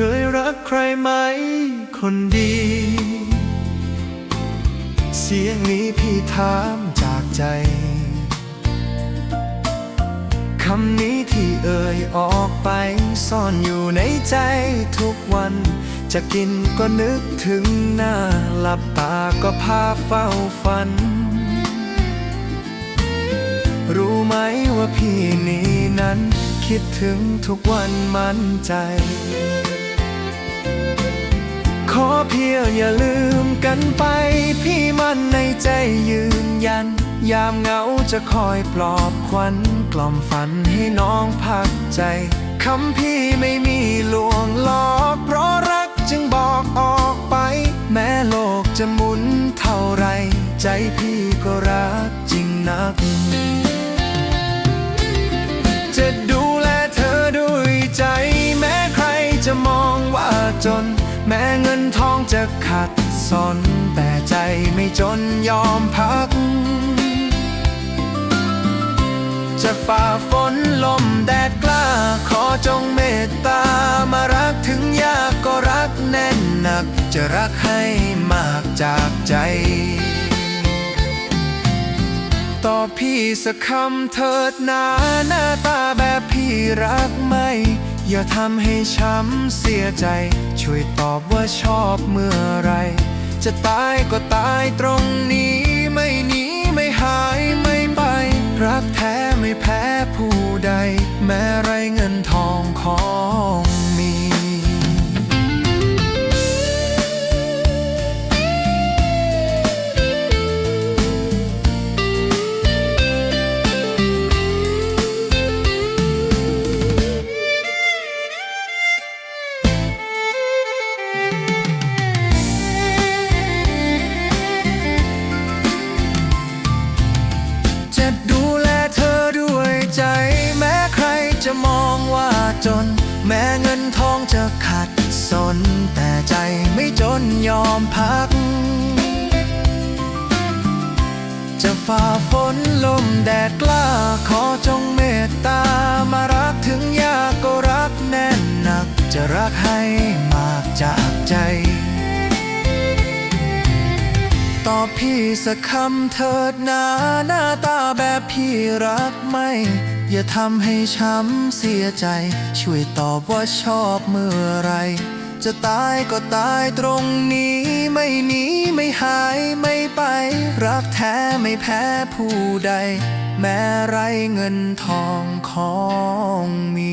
คยรักใครไหม คนดี เสียงนี้พี่ถามจากใจ คำนี้ที่เอ่ยออกไป ซ่อนอยู่ในใจทุกวัน จะกินก็นึกถึงหน้า หลับตาก็พาเฝ้าฝัน รู้ไหมว่าพี่นี้นั้นคิดถึงทุกวันมั่นใจ ขอเพียงอย่าลืมกันไป พี่มันในใจยืนยัน ยามเหงาจะคอยปลอบควันกล่อมฝันให้น้องพักใจคำพี่ไม่มีลวงหลอก เพราะรักจึงบอกออกไป แม้โลกจะหมุนเท่าไร ใจพี่ก็รักจริงนัก จะดูแลเธอด้วยใจ แม้ใครจะมองว่าจน แม้เงินทองจะขัดสน แต่ใจไม่จนยอมพัก จะฝ่าฝนลมแดดกล้า ขอจงเมตตา มารักถึงยากก็รักแน่นหนัก จะรักให้มากจากใจ ต่อพี่สักคำเถิดนาหน้าตาแบบพี่รักไหม อย่าทำให้ช้ำเสียใจ ช่วยตอบว่าชอบเมื่อไร จะตายก็ตายตรงนี้ ยอมพัก จะฝ่าฝนลมแดดกล้า ขอจงเมตตา มารักถึงยากก็รักแน่นหนัก จะรักให้มากจากใจตอบพี่สักคำเถิดนาหน้าตาแบบพี่รักไหมอย่าทำให้ช้ำเสียใจ ช่วยตอบว่าชอบเมื่อไร จะตายก็ตายตรงนี้ ไม่หนีไม่หายไม่ไป รักแท้ไม่แพ้ผู้ใด แม้ไรเงินทองของมี